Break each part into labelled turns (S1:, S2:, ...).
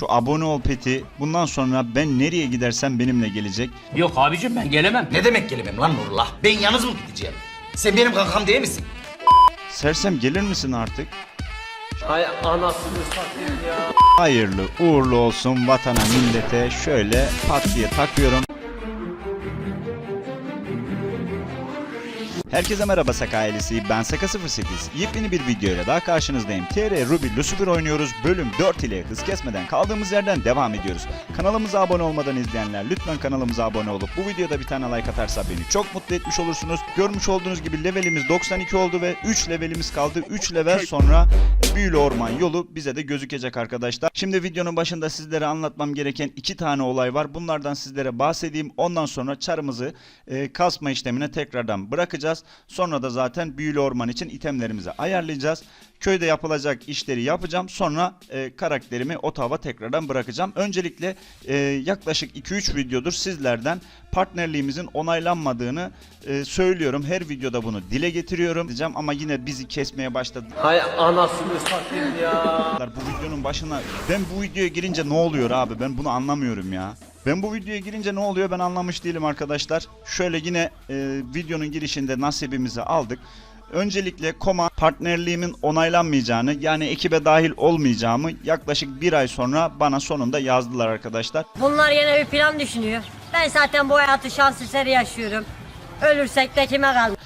S1: şu abone ol peti bundan sonra ben nereye gidersem benimle gelecek.
S2: Yok abicim ben gelemem.
S3: Ne demek gelemem lan Nurullah? Ben yalnız mı gideceğim? Sen benim kankam değil misin?
S1: Sersem gelir misin artık?
S4: Hay anasını satayım ya.
S1: Hayırlı uğurlu olsun vatana millete şöyle pat diye takıyorum. Herkese merhaba Saka ailesi. Ben Saka 08 Yepyeni bir video ile daha karşınızdayım. TR Ruby Lucifer oynuyoruz. Bölüm 4 ile hız kesmeden kaldığımız yerden devam ediyoruz. Kanalımıza abone olmadan izleyenler lütfen kanalımıza abone olup bu videoda bir tane like atarsa beni çok mutlu etmiş olursunuz. Görmüş olduğunuz gibi levelimiz 92 oldu ve 3 levelimiz kaldı. 3 level sonra Büyülü Orman yolu bize de gözükecek arkadaşlar. Şimdi videonun başında sizlere anlatmam gereken iki tane olay var. Bunlardan sizlere bahsedeyim. Ondan sonra çarımızı e, kasma işlemine tekrardan bırakacağız. Sonra da zaten büyülü orman için itemlerimizi ayarlayacağız. Köyde yapılacak işleri yapacağım. Sonra e, karakterimi otava tekrardan bırakacağım. Öncelikle e, yaklaşık 2-3 videodur sizlerden partnerliğimizin onaylanmadığını e, söylüyorum. Her videoda bunu dile getiriyorum diyeceğim ama yine bizi kesmeye başladı.
S4: Hay anasını satayım ya.
S1: Bu videonun başına ben bu videoya girince ne oluyor abi ben bunu anlamıyorum ya. Ben bu videoya girince ne oluyor ben anlamış değilim arkadaşlar. Şöyle yine e, videonun girişinde nasibimizi aldık. Öncelikle Koma partnerliğimin onaylanmayacağını yani ekibe dahil olmayacağımı yaklaşık bir ay sonra bana sonunda yazdılar arkadaşlar.
S5: Bunlar yine bir plan düşünüyor. Ben zaten bu hayatı şans eseri yaşıyorum. Ölürsek de kime kalır?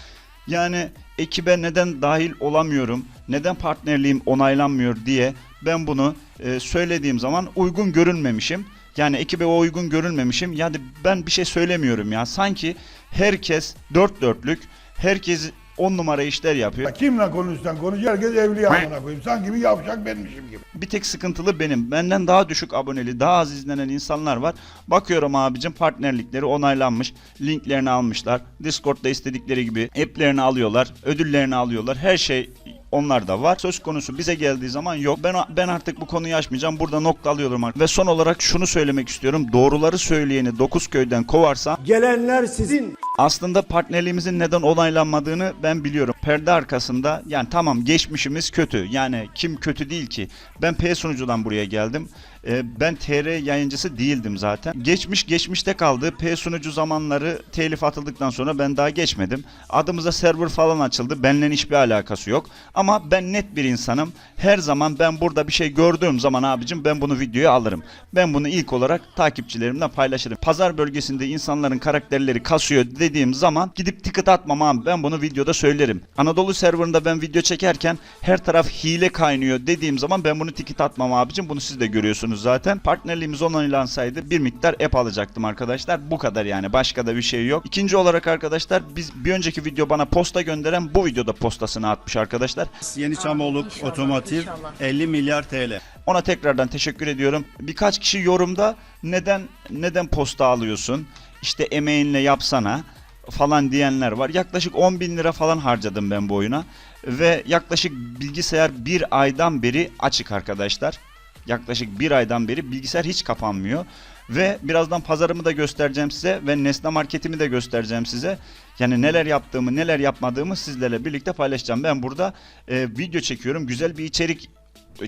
S1: Yani ekibe neden dahil olamıyorum, neden partnerliğim onaylanmıyor diye ben bunu e, söylediğim zaman uygun görünmemişim. Yani ekibe uygun görünmemişim. Yani ben bir şey söylemiyorum ya. Sanki herkes dört dörtlük, herkes on numara işler yapıyor.
S6: Kimle konuşsan konuş herkes evli amına koyayım. Sanki bir yavşak benmişim gibi.
S1: Bir tek sıkıntılı benim. Benden daha düşük aboneli, daha az izlenen insanlar var. Bakıyorum abicim partnerlikleri onaylanmış. Linklerini almışlar. Discord'da istedikleri gibi app'lerini alıyorlar. Ödüllerini alıyorlar. Her şey onlar da var. Söz konusu bize geldiği zaman yok. Ben ben artık bu konuyu açmayacağım. Burada nokta alıyorum. Ve son olarak şunu söylemek istiyorum. Doğruları söyleyeni 9 köyden kovarsa
S7: Gelenler sizin.
S1: aslında partnerliğimizin neden onaylanmadığını ben biliyorum. Perde arkasında yani tamam geçmişimiz kötü. Yani kim kötü değil ki. Ben P sunucudan buraya geldim. Ee, ben TR yayıncısı değildim zaten. Geçmiş geçmişte kaldı. P sunucu zamanları telif atıldıktan sonra ben daha geçmedim. Adımıza server falan açıldı. Benimle hiçbir alakası yok. Ama ben net bir insanım. Her zaman ben burada bir şey gördüğüm zaman abicim ben bunu videoya alırım. Ben bunu ilk olarak takipçilerimle paylaşırım. Pazar bölgesinde insanların karakterleri kasıyor dediğim zaman gidip ticket atmam abi. Ben bunu videoda söylerim. Anadolu serverında ben video çekerken her taraf hile kaynıyor dediğim zaman ben bunu ticket atmam abicim. Bunu siz de görüyorsunuz zaten. Partnerliğimiz onaylansaydı bir miktar app alacaktım arkadaşlar. Bu kadar yani. Başka da bir şey yok. İkinci olarak arkadaşlar biz bir önceki video bana posta gönderen bu videoda postasını atmış arkadaşlar.
S8: Yeni Çamoluk Otomotiv 50 milyar TL.
S1: Ona tekrardan teşekkür ediyorum. Birkaç kişi yorumda neden neden posta alıyorsun? İşte emeğinle yapsana falan diyenler var. Yaklaşık 10 bin lira falan harcadım ben bu oyuna. Ve yaklaşık bilgisayar bir aydan beri açık arkadaşlar. Yaklaşık bir aydan beri bilgisayar hiç kapanmıyor. Ve birazdan pazarımı da göstereceğim size ve Nesne Marketimi de göstereceğim size. Yani neler yaptığımı neler yapmadığımı sizlerle birlikte paylaşacağım. Ben burada e, video çekiyorum. Güzel bir içerik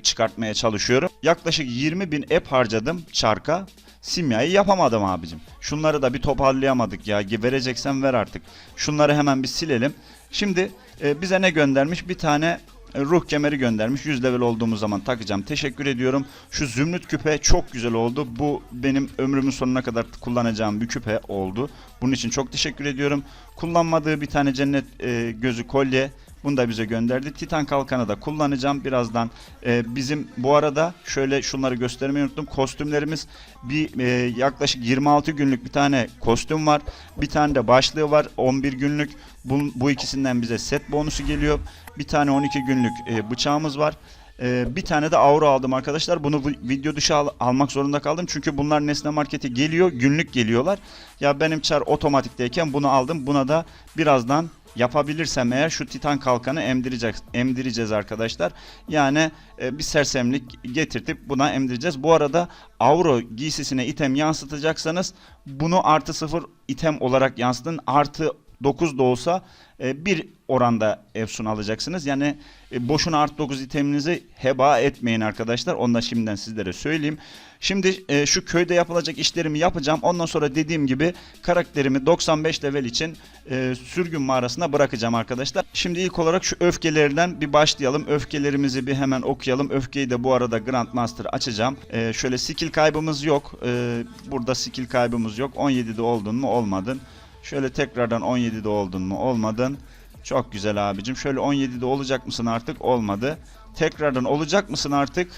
S1: çıkartmaya çalışıyorum. Yaklaşık 20 bin app harcadım çarka. Simyayı yapamadım abicim. Şunları da bir toparlayamadık ya. Vereceksen ver artık. Şunları hemen bir silelim. Şimdi e, bize ne göndermiş? Bir tane e, ruh kemeri göndermiş. 100 level olduğumuz zaman takacağım. Teşekkür ediyorum. Şu zümrüt küpe çok güzel oldu. Bu benim ömrümün sonuna kadar kullanacağım bir küpe oldu. Bunun için çok teşekkür ediyorum. Kullanmadığı bir tane cennet e, gözü kolye. Bunu da bize gönderdi. Titan kalkanı da kullanacağım birazdan. Ee, bizim bu arada şöyle şunları göstermeyi unuttum. Kostümlerimiz bir e, yaklaşık 26 günlük bir tane kostüm var. Bir tane de başlığı var 11 günlük. Bu, bu ikisinden bize set bonusu geliyor. Bir tane 12 günlük e, bıçağımız var. Ee, bir tane de avro aldım arkadaşlar. Bunu vi- video dışı al- almak zorunda kaldım. Çünkü bunlar Nesne Market'e geliyor. Günlük geliyorlar. Ya benim çar otomatikteyken bunu aldım. Buna da birazdan yapabilirsem eğer şu titan kalkanı emdireceğiz, emdireceğiz arkadaşlar. Yani e, bir sersemlik getirtip buna emdireceğiz. Bu arada avro giysisine item yansıtacaksanız bunu artı sıfır item olarak yansıtın. Artı 9 da olsa e, bir oranda Efsun alacaksınız. Yani e, boşuna art 9 iteminizi heba etmeyin arkadaşlar. Onu da şimdiden sizlere söyleyeyim. Şimdi e, şu köyde yapılacak işlerimi yapacağım. Ondan sonra dediğim gibi karakterimi 95 level için e, sürgün mağarasına bırakacağım arkadaşlar. Şimdi ilk olarak şu öfkelerden bir başlayalım. Öfkelerimizi bir hemen okuyalım. Öfkeyi de bu arada Grandmaster açacağım. E, şöyle skill kaybımız yok. E, burada skill kaybımız yok. 17'de oldun mu olmadın. Şöyle tekrardan 17'de oldun mu olmadın. Çok güzel abicim. Şöyle 17'de olacak mısın artık? Olmadı. Tekrardan olacak mısın artık?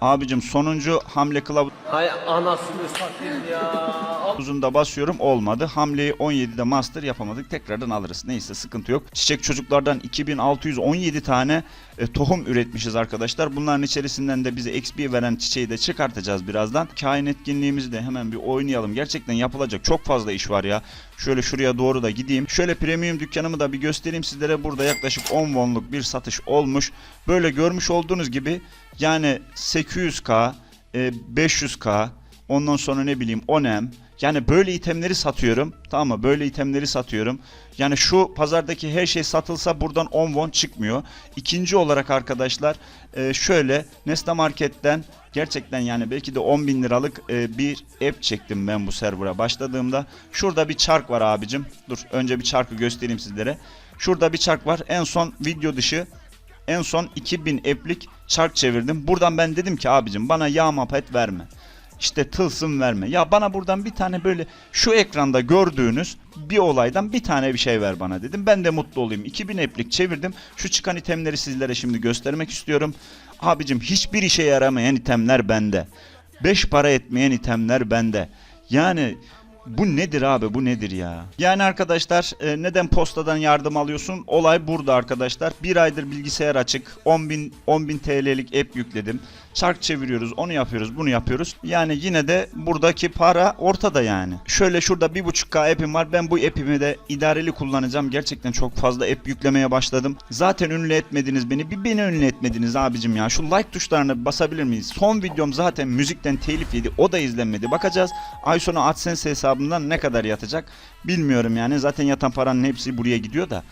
S1: Abicim sonuncu hamle kılavuzunu
S4: Hay anasını satayım ya.
S1: Da basıyorum olmadı. Hamleyi 17'de master yapamadık. Tekrardan alırız. Neyse sıkıntı yok. Çiçek çocuklardan 2617 tane e, tohum üretmişiz arkadaşlar. Bunların içerisinden de bize XP veren çiçeği de çıkartacağız birazdan. Kain etkinliğimizi de hemen bir oynayalım. Gerçekten yapılacak çok fazla iş var ya. Şöyle şuraya doğru da gideyim. Şöyle premium dükkanımı da bir göstereyim sizlere. Burada yaklaşık 10 wonluk bir satış olmuş. Böyle görmüş olduğunuz gibi yani 800k, e, 500k, ondan sonra ne bileyim 10m. Yani böyle itemleri satıyorum. Tamam mı? Böyle itemleri satıyorum. Yani şu pazardaki her şey satılsa buradan 10 won çıkmıyor. İkinci olarak arkadaşlar e, şöyle Nesna Market'ten gerçekten yani belki de 10 bin liralık e, bir app çektim ben bu server'a başladığımda. Şurada bir çark var abicim. Dur önce bir çarkı göstereyim sizlere. Şurada bir çark var. En son video dışı en son 2000 app'lik çark çevirdim. Buradan ben dedim ki abicim bana yağma pet verme. İşte tılsım verme. Ya bana buradan bir tane böyle şu ekranda gördüğünüz bir olaydan bir tane bir şey ver bana dedim. Ben de mutlu olayım. 2000 app'lik çevirdim. Şu çıkan itemleri sizlere şimdi göstermek istiyorum. Abicim hiçbir işe yaramayan itemler bende. 5 para etmeyen itemler bende. Yani bu nedir abi bu nedir ya? Yani arkadaşlar e, neden postadan yardım alıyorsun? Olay burada arkadaşlar. Bir aydır bilgisayar açık. 10.000 10.000 TL'lik app yükledim. Çark çeviriyoruz onu yapıyoruz bunu yapıyoruz. Yani yine de buradaki para ortada yani. Şöyle şurada 1.5K app'im var. Ben bu app'imi de idareli kullanacağım. Gerçekten çok fazla app yüklemeye başladım. Zaten ünlü etmediniz beni. Bir beni ünlü etmediniz abicim ya. Şu like tuşlarına basabilir miyiz? Son videom zaten müzikten telif yedi. O da izlenmedi. Bakacağız. Ay sonu AdSense hesabımdan ne kadar yatacak bilmiyorum yani. Zaten yatan paranın hepsi buraya gidiyor da.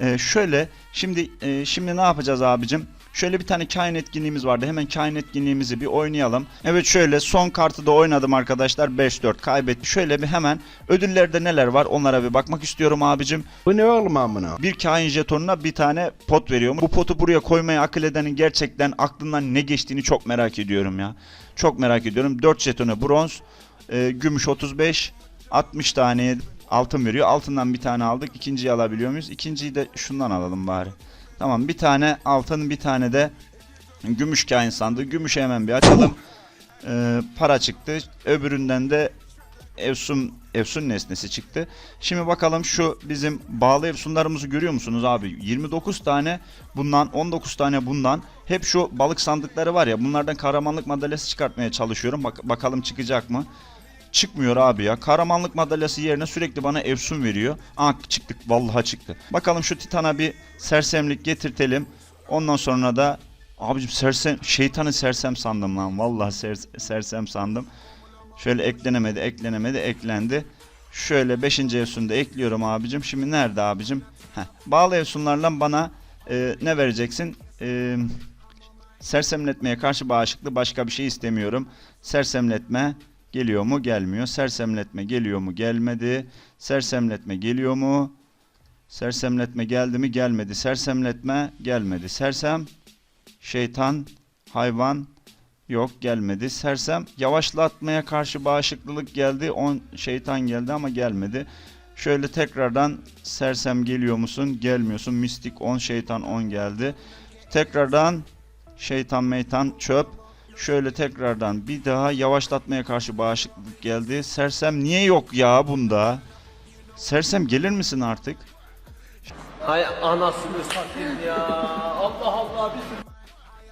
S1: Ee, şöyle şimdi e, şimdi ne yapacağız abicim? Şöyle bir tane kain etkinliğimiz vardı. Hemen kain etkinliğimizi bir oynayalım. Evet şöyle son kartı da oynadım arkadaşlar. 5-4 kaybetti. Şöyle bir hemen ödüllerde neler var onlara bir bakmak istiyorum abicim.
S8: Bu ne oğlum amına?
S1: Bir kain jetonuna bir tane pot veriyor. Bu potu buraya koymayı akıl edenin gerçekten aklından ne geçtiğini çok merak ediyorum ya. Çok merak ediyorum. 4 jetonu bronz, e, gümüş 35, 60 tane altın veriyor. Altından bir tane aldık. İkinciyi alabiliyor muyuz? İkinciyi de şundan alalım bari. Tamam bir tane altın bir tane de gümüş kain sandığı. Gümüşü hemen bir açalım. Ee, para çıktı. Öbüründen de Efsun Efsun nesnesi çıktı. Şimdi bakalım şu bizim bağlı Efsunlarımızı görüyor musunuz abi? 29 tane bundan 19 tane bundan. Hep şu balık sandıkları var ya bunlardan kahramanlık madalyası çıkartmaya çalışıyorum. Bak bakalım çıkacak mı? Çıkmıyor abi ya. Kahramanlık madalyası yerine sürekli bana Efsun veriyor. Aa çıktık. Vallahi çıktı. Bakalım şu Titan'a bir sersemlik getirtelim. Ondan sonra da abicim sersem şeytanı sersem sandım lan. Vallahi ser- sersem sandım. Şöyle eklenemedi, eklenemedi, eklendi. Şöyle 5. Efsun'u da ekliyorum abicim. Şimdi nerede abicim? Heh. Bağlı Efsunlarla bana e, ne vereceksin? E, sersemletmeye karşı bağışıklı başka bir şey istemiyorum. Sersemletme geliyor mu? Gelmiyor. Sersemletme geliyor mu? Gelmedi. Sersemletme geliyor mu? Sersemletme geldi mi? Gelmedi. Sersemletme gelmedi. Sersem şeytan hayvan Yok gelmedi. Sersem yavaşlatmaya karşı bağışıklılık geldi. 10 şeytan geldi ama gelmedi. Şöyle tekrardan sersem geliyor musun? Gelmiyorsun. Mistik 10 şeytan 10 geldi. Tekrardan şeytan meytan çöp. Şöyle tekrardan bir daha yavaşlatmaya karşı bağışıklık geldi. Sersem niye yok ya bunda? Sersem gelir misin artık?
S4: Hay anasını satayım ya. Allah Allah bir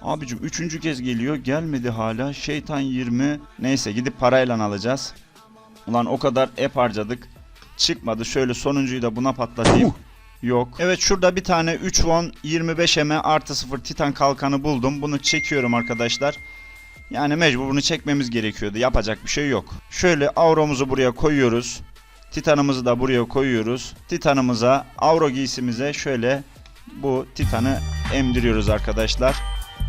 S1: Abicim üçüncü kez geliyor gelmedi hala şeytan 20 neyse gidip parayla alacağız Ulan o kadar app harcadık çıkmadı şöyle sonuncuyu da buna patlatayım Yok. Evet şurada bir tane 3 won 25 eme artı 0 titan kalkanı buldum. Bunu çekiyorum arkadaşlar. Yani mecbur bunu çekmemiz gerekiyordu. Yapacak bir şey yok. Şöyle avromuzu buraya koyuyoruz. Titanımızı da buraya koyuyoruz. Titanımıza, avro giysimize şöyle bu titanı emdiriyoruz arkadaşlar.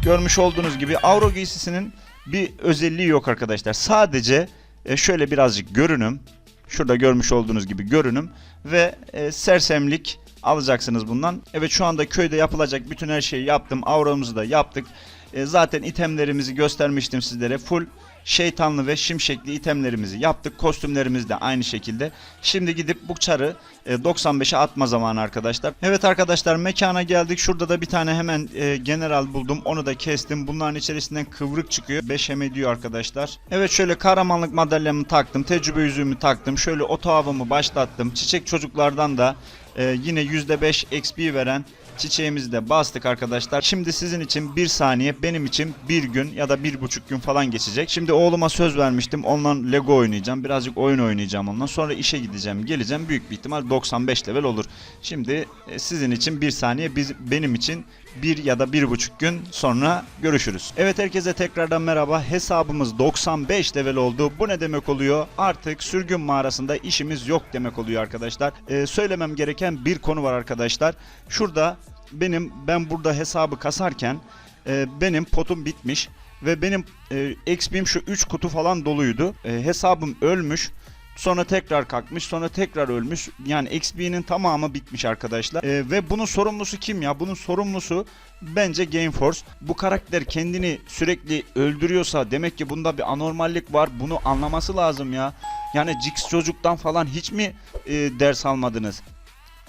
S1: Görmüş olduğunuz gibi avro giysisinin bir özelliği yok arkadaşlar. Sadece e, şöyle birazcık görünüm. Şurada görmüş olduğunuz gibi görünüm ve e, sersemlik alacaksınız bundan. Evet şu anda köyde yapılacak bütün her şeyi yaptım. Avramızı da yaptık. E, zaten itemlerimizi göstermiştim sizlere. Full şeytanlı ve şimşekli itemlerimizi yaptık. Kostümlerimiz de aynı şekilde. Şimdi gidip bu çarı e, 95'e atma zamanı arkadaşlar. Evet arkadaşlar mekana geldik. Şurada da bir tane hemen e, general buldum. Onu da kestim. Bunların içerisinden kıvrık çıkıyor. 5 ediyor arkadaşlar. Evet şöyle kahramanlık madalyamı taktım. Tecrübe yüzüğümü taktım. Şöyle otağımı başlattım. Çiçek çocuklardan da e, yine %5 XP veren çiçeğimizi de bastık arkadaşlar. Şimdi sizin için bir saniye benim için bir gün ya da bir buçuk gün falan geçecek. Şimdi oğluma söz vermiştim. Onunla Lego oynayacağım. Birazcık oyun oynayacağım ondan. Sonra işe gideceğim. Geleceğim. Büyük bir ihtimal 95 level olur. Şimdi e, sizin için bir saniye biz, benim için bir ya da bir buçuk gün sonra görüşürüz. Evet herkese tekrardan merhaba. Hesabımız 95 level oldu. Bu ne demek oluyor? Artık sürgün mağarasında işimiz yok demek oluyor arkadaşlar. Ee, söylemem gereken bir konu var arkadaşlar. Şurada benim ben burada hesabı kasarken e, benim potum bitmiş ve benim e, XP'm şu 3 kutu falan doluydu. E, hesabım ölmüş. Sonra tekrar kalkmış, sonra tekrar ölmüş. Yani XP'nin tamamı bitmiş arkadaşlar. Ee, ve bunun sorumlusu kim ya? Bunun sorumlusu bence Gameforce. Bu karakter kendini sürekli öldürüyorsa demek ki bunda bir anormallik var. Bunu anlaması lazım ya. Yani Jix çocuktan falan hiç mi e, ders almadınız?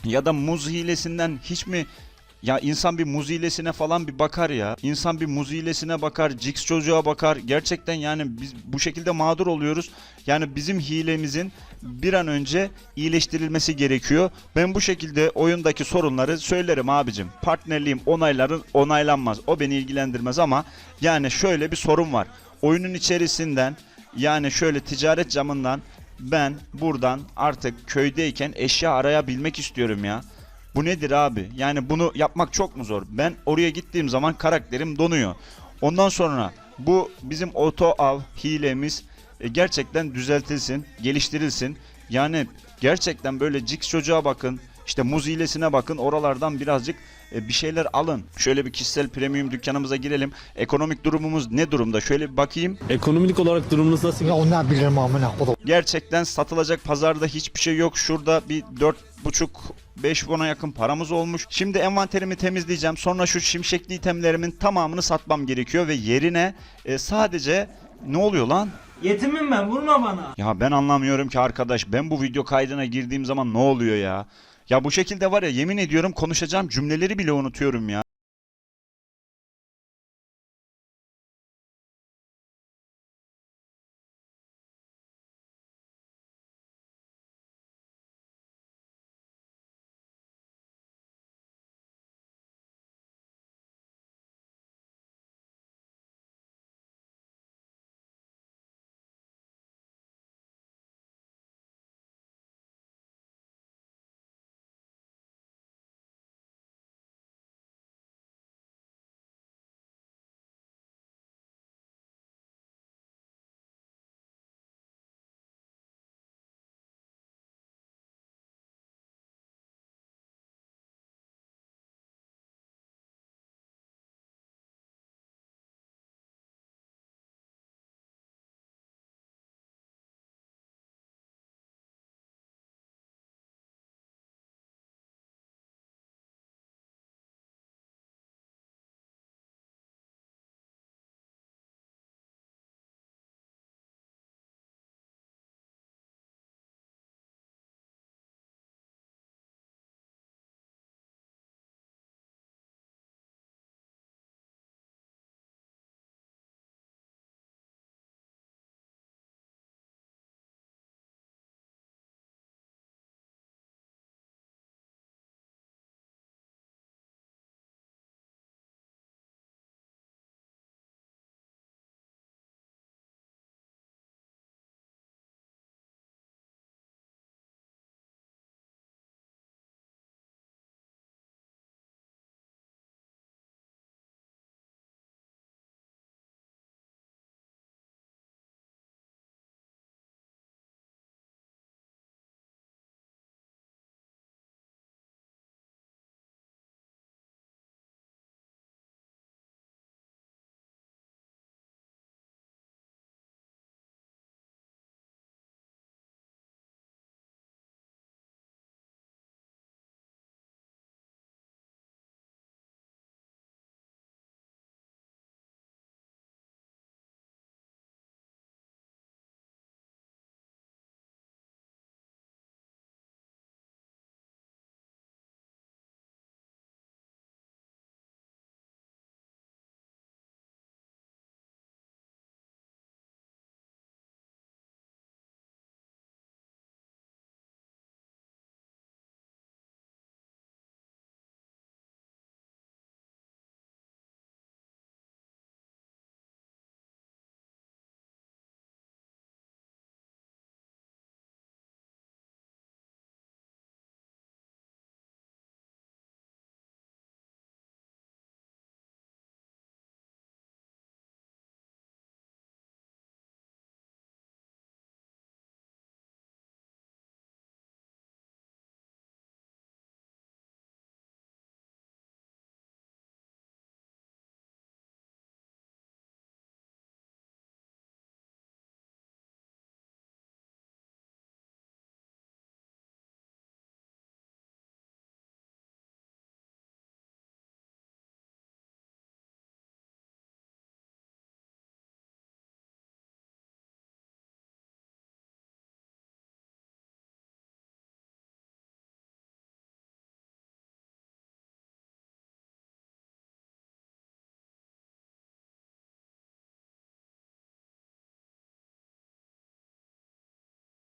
S1: Ya da muz hilesinden hiç mi ya insan bir muz hilesine falan bir bakar ya. İnsan bir muz hilesine bakar, Jix çocuğa bakar. Gerçekten yani biz bu şekilde mağdur oluyoruz. Yani bizim hilemizin bir an önce iyileştirilmesi gerekiyor. Ben bu şekilde oyundaki sorunları söylerim abicim. Partnerliğim onayların onaylanmaz. O beni ilgilendirmez ama yani şöyle bir sorun var. Oyunun içerisinden yani şöyle ticaret camından ben buradan artık köydeyken eşya arayabilmek istiyorum ya. Bu nedir abi? Yani bunu yapmak çok mu zor? Ben oraya gittiğim zaman karakterim donuyor. Ondan sonra bu bizim oto av hilemiz e, gerçekten düzeltilsin, geliştirilsin. Yani gerçekten böyle Jix çocuğa bakın, işte muz hilesine bakın, oralardan birazcık e, bir şeyler alın. Şöyle bir kişisel premium dükkanımıza girelim. Ekonomik durumumuz ne durumda? Şöyle bir bakayım.
S2: Ekonomik olarak durumunuz nasıl?
S7: Ya onlar bilir mi amına.
S1: Gerçekten satılacak pazarda hiçbir şey yok. Şurada bir 4,5 5 won'a yakın paramız olmuş. Şimdi envanterimi temizleyeceğim. Sonra şu şimşekli itemlerimin tamamını satmam gerekiyor ve yerine e, sadece ne oluyor lan?
S9: Yetimim ben vurma bana.
S1: Ya ben anlamıyorum ki arkadaş. Ben bu video kaydına girdiğim zaman ne oluyor ya? Ya bu şekilde var ya yemin ediyorum konuşacağım cümleleri bile unutuyorum ya.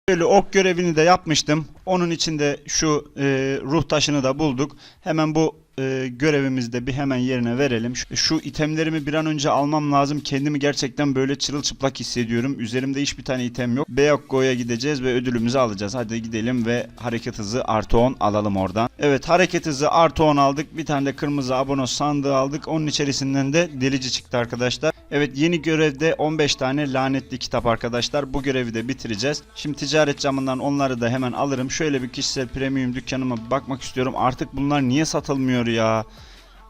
S1: Böyle ok görevini de yapmıştım. Onun içinde şu e, ruh taşını da bulduk. Hemen bu e, görevimizi de bir hemen yerine verelim. Şu, şu itemlerimi bir an önce almam lazım. Kendimi gerçekten böyle çırılçıplak hissediyorum. Üzerimde hiçbir tane item yok. Beyokko'ya gideceğiz ve ödülümüzü alacağız. Hadi gidelim ve hareket hızı artı 10 alalım oradan. Evet hareket hızı artı 10 aldık. Bir tane de kırmızı abono sandığı aldık. Onun içerisinden de delici çıktı arkadaşlar. Evet yeni görevde 15 tane lanetli kitap arkadaşlar. Bu görevi de bitireceğiz. Şimdi ticaret camından onları da hemen alırım. Şöyle bir kişisel premium dükkanıma bakmak istiyorum. Artık bunlar niye satılmıyor ya?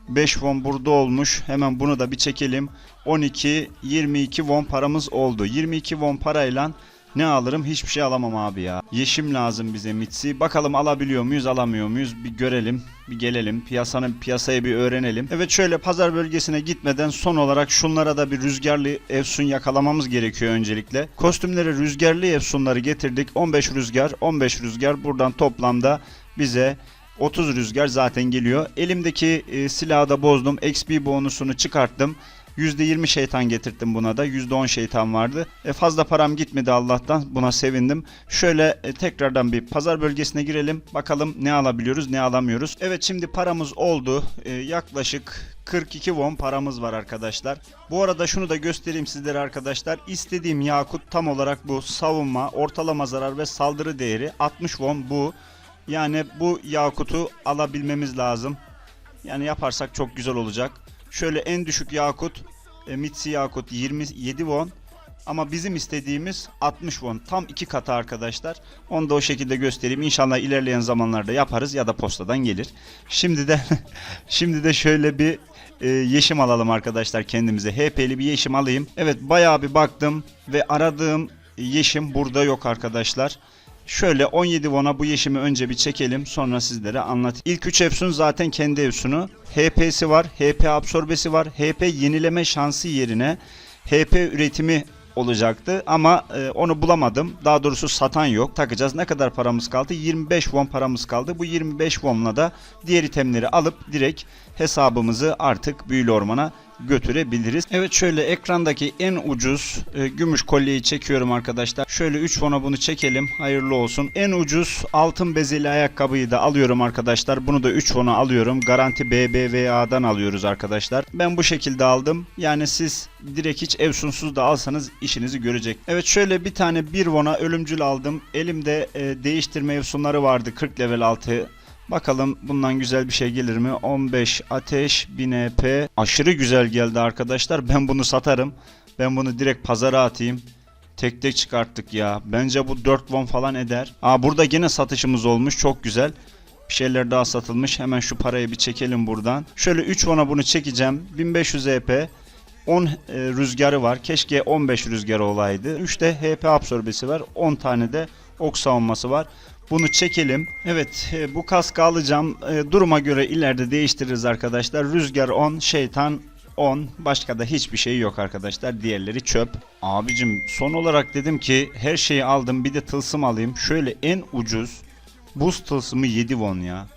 S1: 5 won burada olmuş. Hemen bunu da bir çekelim. 12, 22 won paramız oldu. 22 won parayla ne alırım? Hiçbir şey alamam abi ya. Yeşim lazım bize Mitsi. Bakalım alabiliyor muyuz, alamıyor muyuz? Bir görelim, bir gelelim. Piyasanın piyasayı bir öğrenelim. Evet şöyle pazar bölgesine gitmeden son olarak şunlara da bir rüzgarlı efsun yakalamamız gerekiyor öncelikle. Kostümlere rüzgarlı efsunları getirdik. 15 rüzgar, 15 rüzgar buradan toplamda bize 30 rüzgar zaten geliyor. Elimdeki e, silahı da bozdum. XP bonusunu çıkarttım. %20 şeytan getirttim buna da. %10 şeytan vardı. E, fazla param gitmedi Allah'tan. Buna sevindim. Şöyle e, tekrardan bir pazar bölgesine girelim. Bakalım ne alabiliyoruz ne alamıyoruz. Evet şimdi paramız oldu. E, yaklaşık 42 won paramız var arkadaşlar. Bu arada şunu da göstereyim sizlere arkadaşlar. İstediğim yakut tam olarak bu savunma, ortalama zarar ve saldırı değeri 60 won bu. Yani bu yakutu alabilmemiz lazım. Yani yaparsak çok güzel olacak. Şöyle en düşük yakut e, Mitsi yakut 27 won. Ama bizim istediğimiz 60 won. Tam iki katı arkadaşlar. Onu da o şekilde göstereyim. İnşallah ilerleyen zamanlarda yaparız ya da postadan gelir. Şimdi de şimdi de şöyle bir e, yeşim alalım arkadaşlar kendimize. HP'li bir yeşim alayım. Evet bayağı bir baktım ve aradığım yeşim burada yok arkadaşlar. Şöyle 17 won'a bu yeşimi önce bir çekelim sonra sizlere anlatayım. İlk 3 efsun zaten kendi efsunu. HP'si var, HP absorbesi var, HP yenileme şansı yerine HP üretimi olacaktı ama e, onu bulamadım. Daha doğrusu satan yok. Takacağız. Ne kadar paramız kaldı? 25 won paramız kaldı. Bu 25 won'la da diğer itemleri alıp direkt hesabımızı artık büyülü ormana götürebiliriz. Evet şöyle ekrandaki en ucuz e, gümüş kolyeyi çekiyorum arkadaşlar. Şöyle 3 won'a bunu çekelim. Hayırlı olsun. En ucuz altın bezeli ayakkabıyı da alıyorum arkadaşlar. Bunu da 3 won'a alıyorum. Garanti BBVA'dan alıyoruz arkadaşlar. Ben bu şekilde aldım. Yani siz direkt hiç evsunsuz da alsanız işinizi görecek. Evet şöyle bir tane 1 won'a ölümcül aldım. Elimde e, değiştirme evsunları vardı 40 level altı. Bakalım bundan güzel bir şey gelir mi? 15 ateş 1000 EP. Aşırı güzel geldi arkadaşlar. Ben bunu satarım. Ben bunu direkt pazara atayım. Tek tek çıkarttık ya. Bence bu 4 won falan eder. Aa burada gene satışımız olmuş. Çok güzel. Bir şeyler daha satılmış. Hemen şu parayı bir çekelim buradan. Şöyle 3 won'a bunu çekeceğim. 1500 EP. 10 e, rüzgarı var. Keşke 15 rüzgarı olaydı. 3 de HP absorbesi var. 10 tane de ok savunması var. Bunu çekelim. Evet e, bu kaskı alacağım. E, duruma göre ileride değiştiririz arkadaşlar. Rüzgar 10, şeytan 10. Başka da hiçbir şey yok arkadaşlar. Diğerleri çöp. Abicim son olarak dedim ki her şeyi aldım. Bir de tılsım alayım. Şöyle en ucuz buz tılsımı 7 won ya.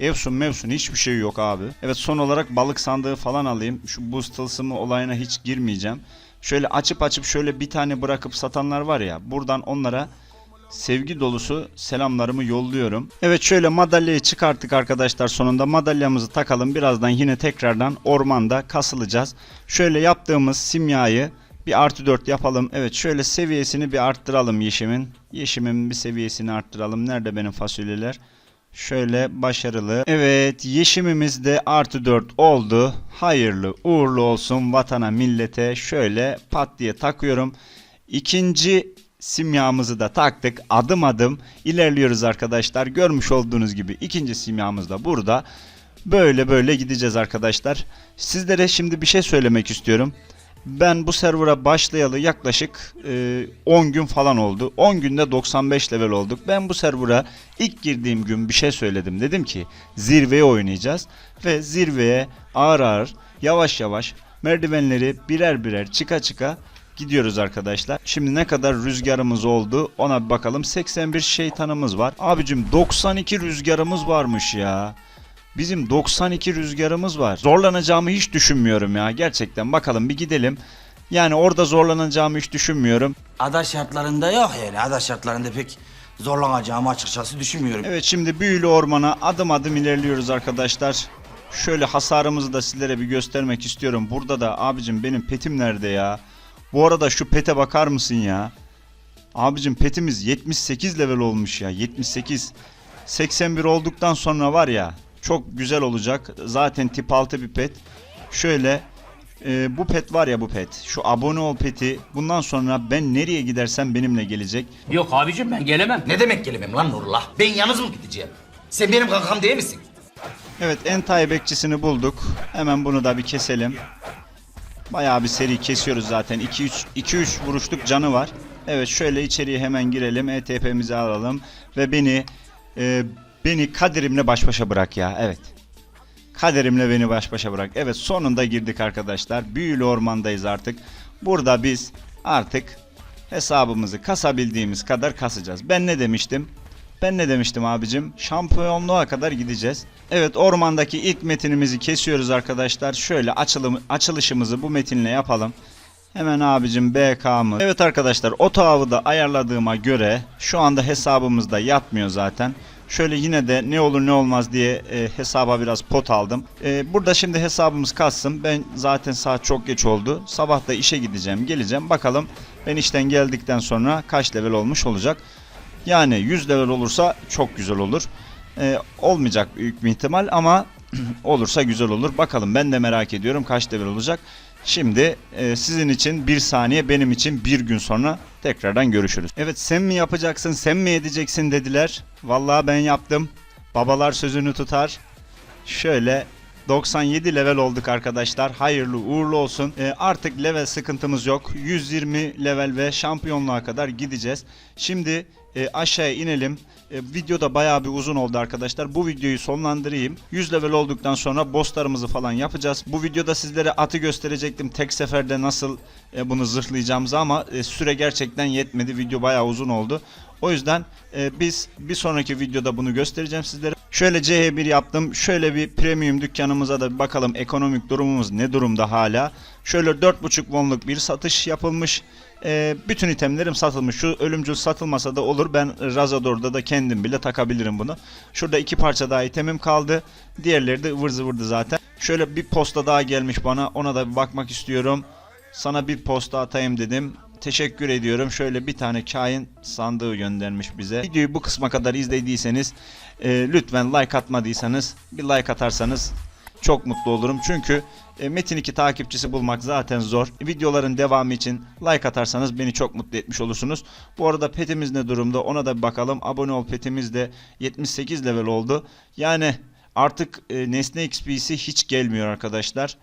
S1: Efsun mevsun hiçbir şey yok abi. Evet son olarak balık sandığı falan alayım. Şu buz tılsımı olayına hiç girmeyeceğim. Şöyle açıp açıp şöyle bir tane bırakıp satanlar var ya. Buradan onlara sevgi dolusu selamlarımı yolluyorum. Evet şöyle madalyayı çıkarttık arkadaşlar sonunda. Madalyamızı takalım. Birazdan yine tekrardan ormanda kasılacağız. Şöyle yaptığımız simyayı bir artı 4 yapalım. Evet şöyle seviyesini bir arttıralım yeşimin. Yeşimin bir seviyesini arttıralım. Nerede benim fasulyeler? Şöyle başarılı. Evet yeşimimiz de artı 4 oldu. Hayırlı uğurlu olsun vatana millete. Şöyle pat diye takıyorum. İkinci simyamızı da taktık. Adım adım ilerliyoruz arkadaşlar. Görmüş olduğunuz gibi ikinci simyamız da burada. Böyle böyle gideceğiz arkadaşlar. Sizlere şimdi bir şey söylemek istiyorum. Ben bu server'a başlayalı yaklaşık e, 10 gün falan oldu. 10 günde 95 level olduk. Ben bu server'a ilk girdiğim gün bir şey söyledim. Dedim ki zirveye oynayacağız. Ve zirveye ağır ağır yavaş yavaş merdivenleri birer birer çıka çıka gidiyoruz arkadaşlar. Şimdi ne kadar rüzgarımız oldu ona bir bakalım. 81 şeytanımız var. Abicim 92 rüzgarımız varmış ya. Bizim 92 rüzgarımız var. Zorlanacağımı hiç düşünmüyorum ya. Gerçekten bakalım bir gidelim. Yani orada zorlanacağımı hiç düşünmüyorum.
S3: Ada şartlarında yok yani. Ada şartlarında pek zorlanacağımı açıkçası düşünmüyorum.
S1: Evet şimdi büyülü ormana adım adım ilerliyoruz arkadaşlar. Şöyle hasarımızı da sizlere bir göstermek istiyorum. Burada da abicim benim petim nerede ya? Bu arada şu pete bakar mısın ya? Abicim petimiz 78 level olmuş ya. 78. 81 olduktan sonra var ya çok güzel olacak. Zaten tip 6 bir pet. Şöyle e, bu pet var ya bu pet. Şu abone ol peti. Bundan sonra ben nereye gidersem benimle gelecek.
S3: Yok abicim ben gelemem. Ne demek gelemem lan Nurullah? Ben yalnız mı gideceğim? Sen benim kankam değil misin?
S1: Evet en bekçisini bulduk. Hemen bunu da bir keselim. Bayağı bir seri kesiyoruz zaten. 2-3 2-3 vuruşluk canı var. Evet şöyle içeriye hemen girelim. ETP'mizi alalım ve beni e, beni kaderimle baş başa bırak ya. Evet. Kaderimle beni baş başa bırak. Evet sonunda girdik arkadaşlar. Büyülü ormandayız artık. Burada biz artık hesabımızı kasabildiğimiz kadar kasacağız. Ben ne demiştim? Ben ne demiştim abicim? Şampiyonluğa kadar gideceğiz. Evet ormandaki ilk metinimizi kesiyoruz arkadaşlar. Şöyle açılım, açılışımızı bu metinle yapalım. Hemen abicim BK'mı. Evet arkadaşlar o tavı da ayarladığıma göre şu anda hesabımızda yatmıyor zaten. Şöyle yine de ne olur ne olmaz diye e, hesaba biraz pot aldım. E, burada şimdi hesabımız kalsın. Ben zaten saat çok geç oldu. Sabah da işe gideceğim geleceğim. Bakalım ben işten geldikten sonra kaç level olmuş olacak. Yani 100 level olursa çok güzel olur. Ee, olmayacak büyük bir ihtimal ama olursa güzel olur. Bakalım ben de merak ediyorum kaç level olacak. Şimdi e, sizin için bir saniye benim için bir gün sonra tekrardan görüşürüz. Evet sen mi yapacaksın sen mi edeceksin dediler. Vallahi ben yaptım. Babalar sözünü tutar. Şöyle 97 level olduk arkadaşlar. Hayırlı uğurlu olsun. Ee, artık level sıkıntımız yok. 120 level ve şampiyonluğa kadar gideceğiz. Şimdi e, aşağıya inelim. E, video da bayağı bir uzun oldu arkadaşlar. Bu videoyu sonlandırayım. 100 level olduktan sonra bosslarımızı falan yapacağız. Bu videoda sizlere atı gösterecektim. Tek seferde nasıl e, bunu zırhlayacağımızı ama e, süre gerçekten yetmedi. Video bayağı uzun oldu. O yüzden e, biz bir sonraki videoda bunu göstereceğim sizlere. Şöyle CH1 yaptım. Şöyle bir premium dükkanımıza da bir bakalım ekonomik durumumuz ne durumda hala. Şöyle 4.5 wonluk bir satış yapılmış. E, bütün itemlerim satılmış. Şu ölümcül satılmasa da olur. Ben Razador'da da kendim bile takabilirim bunu. Şurada iki parça daha itemim kaldı. Diğerleri de ıvır zıvırdı zaten. Şöyle bir posta daha gelmiş bana. Ona da bir bakmak istiyorum. Sana bir posta atayım dedim. Teşekkür ediyorum. Şöyle bir tane kain sandığı göndermiş bize. Videoyu bu kısma kadar izlediyseniz e, lütfen like atmadıysanız bir like atarsanız çok mutlu olurum. Çünkü e, Metin 2 takipçisi bulmak zaten zor. Videoların devamı için like atarsanız beni çok mutlu etmiş olursunuz. Bu arada petimiz ne durumda ona da bir bakalım. Abone ol petimiz de 78 level oldu. Yani artık e, Nesne XP'si hiç gelmiyor arkadaşlar.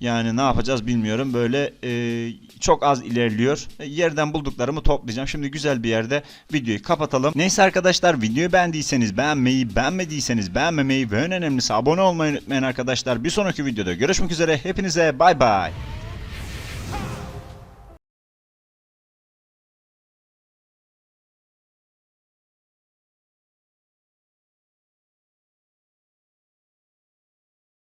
S1: Yani ne yapacağız bilmiyorum. Böyle e, çok az ilerliyor. E, yerden bulduklarımı toplayacağım. Şimdi güzel bir yerde videoyu kapatalım. Neyse arkadaşlar videoyu beğendiyseniz beğenmeyi, beğenmediyseniz beğenmemeyi ve en önemlisi abone olmayı unutmayın arkadaşlar. Bir sonraki videoda görüşmek üzere. Hepinize bay bay.